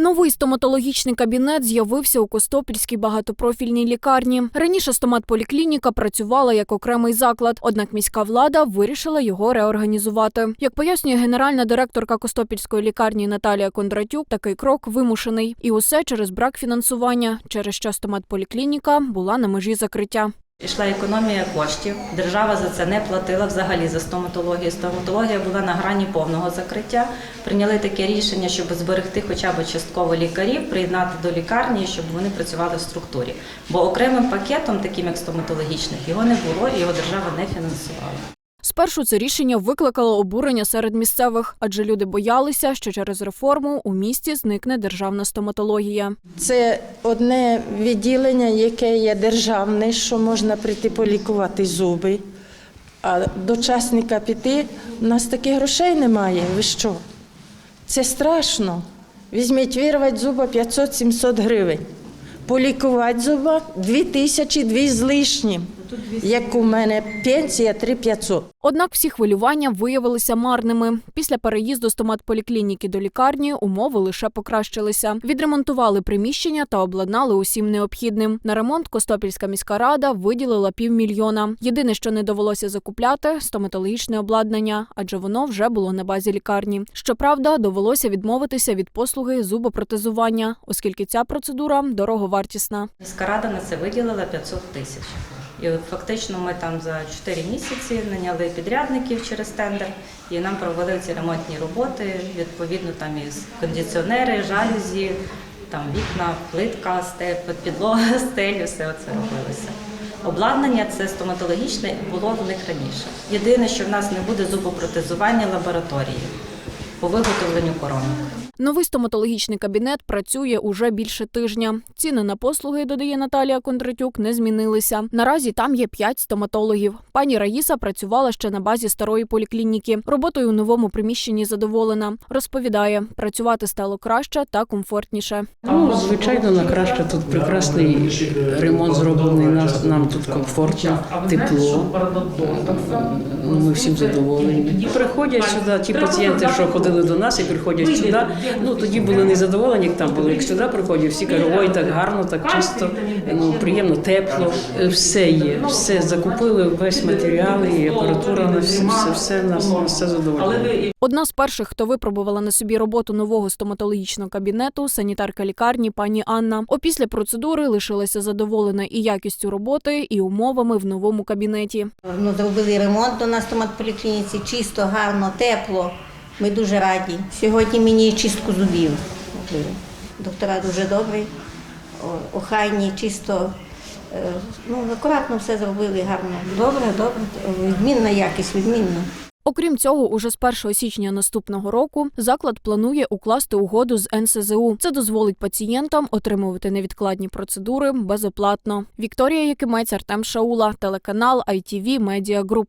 Новий стоматологічний кабінет з'явився у Костопільській багатопрофільній лікарні. Раніше стоматполіклініка працювала як окремий заклад, однак міська влада вирішила його реорганізувати. Як пояснює генеральна директорка Костопільської лікарні Наталія Кондратюк, такий крок вимушений, і усе через брак фінансування, через що стоматполіклініка була на межі закриття. Ішла економія коштів. Держава за це не платила взагалі за стоматологію. Стоматологія була на грані повного закриття. Прийняли таке рішення, щоб зберегти хоча б частково лікарів, приєднати до лікарні, щоб вони працювали в структурі. Бо окремим пакетом, таким як стоматологічних, його не було і його держава не фінансувала. Спершу це рішення викликало обурення серед місцевих, адже люди боялися, що через реформу у місті зникне державна стоматологія. Це одне відділення, яке є державне, що можна прийти полікувати зуби. А до часника піти у нас таких грошей немає. Ви що? Це страшно. Візьміть вирвати зуба 500-700 гривень. Полікувати зуба 2 тисячі, з лишнім. Як у мене пенсія 3500. Однак всі хвилювання виявилися марними. Після переїзду стоматполіклініки до лікарні умови лише покращилися. Відремонтували приміщення та обладнали усім необхідним. На ремонт Костопільська міська рада виділила півмільйона. Єдине, що не довелося закупляти стоматологічне обладнання, адже воно вже було на базі лікарні. Щоправда, довелося відмовитися від послуги зубопротезування, оскільки ця процедура дороговартісна. Міська рада на це виділила 500 тисяч. І от фактично ми там за 4 місяці наняли підрядників через тендер, і нам провели ці ремонтні роботи. Відповідно, там і кондиціонери, жалюзі, там вікна, плитка, степ, підлога, стелі, все це робилося. Обладнання це стоматологічне було в них раніше. Єдине, що в нас не буде зубопротезування лабораторії по виготовленню коронок. Новий стоматологічний кабінет працює уже більше тижня. Ціни на послуги, додає Наталія Кондратюк, не змінилися. Наразі там є п'ять стоматологів. Пані Раїса працювала ще на базі старої поліклініки. Роботою у новому приміщенні задоволена. Розповідає, працювати стало краще та комфортніше. Ну, звичайно, на краще тут прекрасний ремонт зроблений. Нас нам тут комфортно, тепло. Ми всім задоволені. І Приходять сюди ті пацієнти, що ходили до нас і приходять сюди. Ну тоді були незадоволені, як там були. Як сюди приходять, всі кажуть, ой, так гарно, так чисто, ну приємно, тепло. Все є, все закупили, весь матеріал і апаратура на все, все, все нас, нас все задовольняє. Одна з перших, хто випробувала на собі роботу нового стоматологічного кабінету, санітарка лікарні пані Анна. Опісля процедури лишилася задоволена і якістю роботи, і умовами в новому кабінеті. Ну, зробили ремонт у нас в стоматполіклініці, чисто, гарно, тепло. Ми дуже раді. Сьогодні мені чистку зубів. Доктора дуже добрі, о- охайні, чисто. е, Ну, акуратно все зробили гарно. Добре, добре. Відмінна якість, відмінна. Окрім цього, уже з 1 січня наступного року заклад планує укласти угоду з НСЗУ. Це дозволить пацієнтам отримувати невідкладні процедури безоплатно. Вікторія Якимець, Артем Шаула, телеканал ITV Media Group.